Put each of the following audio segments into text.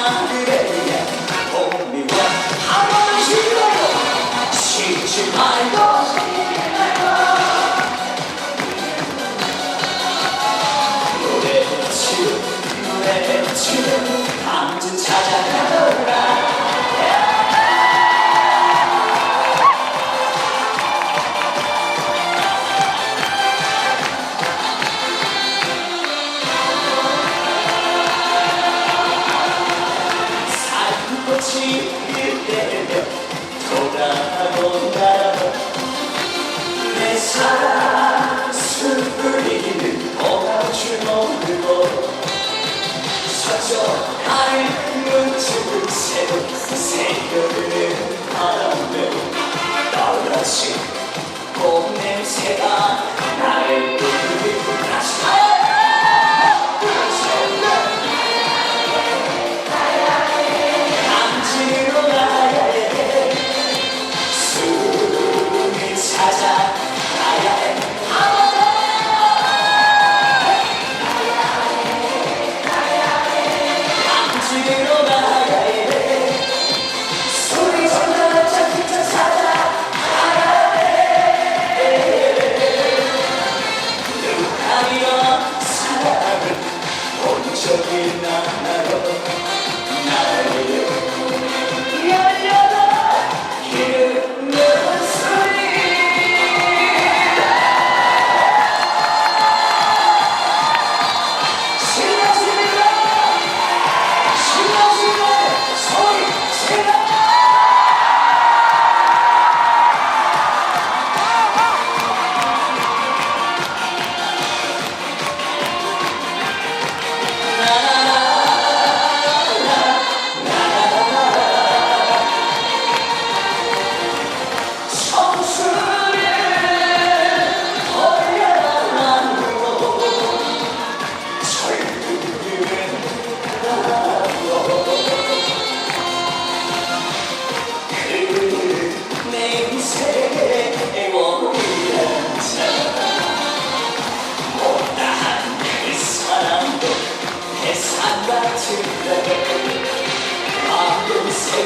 나 춤을 새로 새겨드는 바람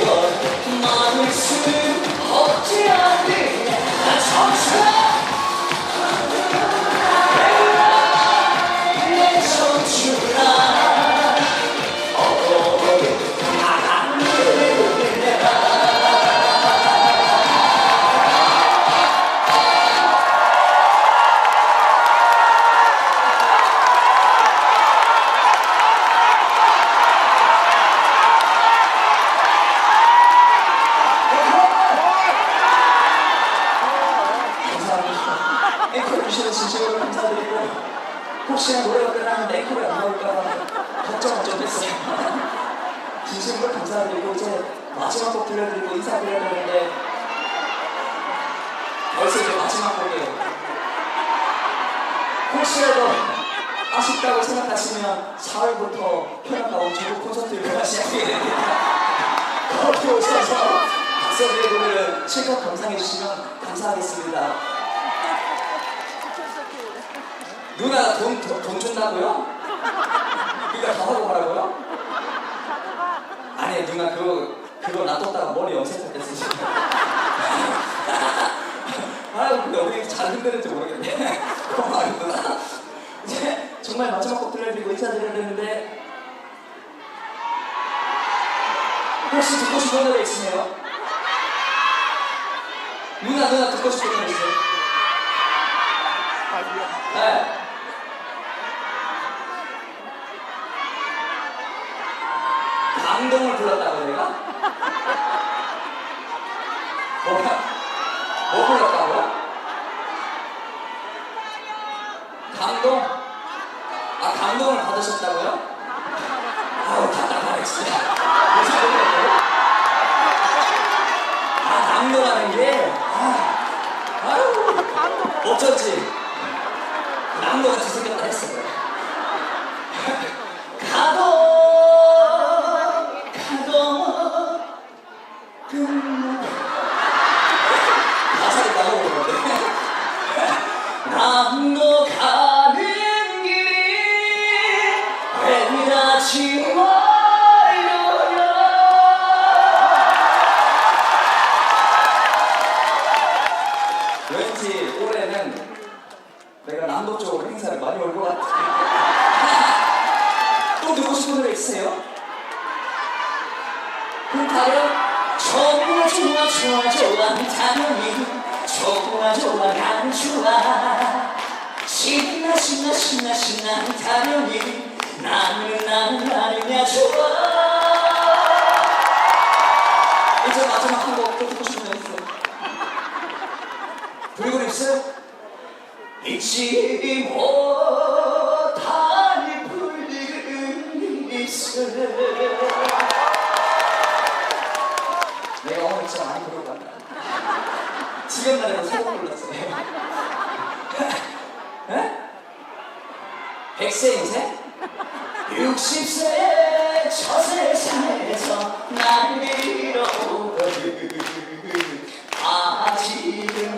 Manus. 혹시나 노래가 끝나는데 앵콜이 안 나올까봐 걱정을 좀 했어요. 진심으로 감사드리고 이제 마지막 곡 들려드리고 인사드려야 되는데 벌써 이제 마지막 곡이에요. 혹시라도 아쉽다고 생각하시면 4월부터 편안가온 전국 콘서트가 시작이 됩니다. 거기 오셔서 박서주의 노래를 실컷 감상해 주시면 감사하겠습니다. 누나 돈, 돈, 돈 준다고요? 그러니까 다 하고 가라고요? 아니 누나 그거 그거 놔뒀다가 머리 때 쓰시네 아유 근데 어떻게 잘 흔드는지 모르겠네 고마워요 이제 정말 마지막 곡 들려드리고 인사드려야 되는데 혹시 듣고 싶은 노래 있으세요? 누나 누나 듣고 싶은 노래 있어요? 네. 감동을 불렀다고 내가? 뭐야? 뭐 불렀다고? 감동? 아 감동을 받으셨다고요? 아우 답답하네 진짜 무슨 소리예요? 아 감동하는 게 올해는 내가 남도 쪽으로 행사를 많이 올 것 같아요. 또 듣고 싶은 노래 있으세요? 그럼 다요 좋아 좋아 좋아 좋아 당연히 좋아 좋아 난 좋아 신나 신나 신나 신나 당연히 나는 나는 나는 야 좋아 이제 마지막 한곡또 듣고 싶어요. 브리그립스 잊지 못할 브리그립스 내가 오늘 진짜 많이 간다 지금 세번 불렀어요 에? 100세 인생? 60세 저 세상에서 날 잃어오거든 아직은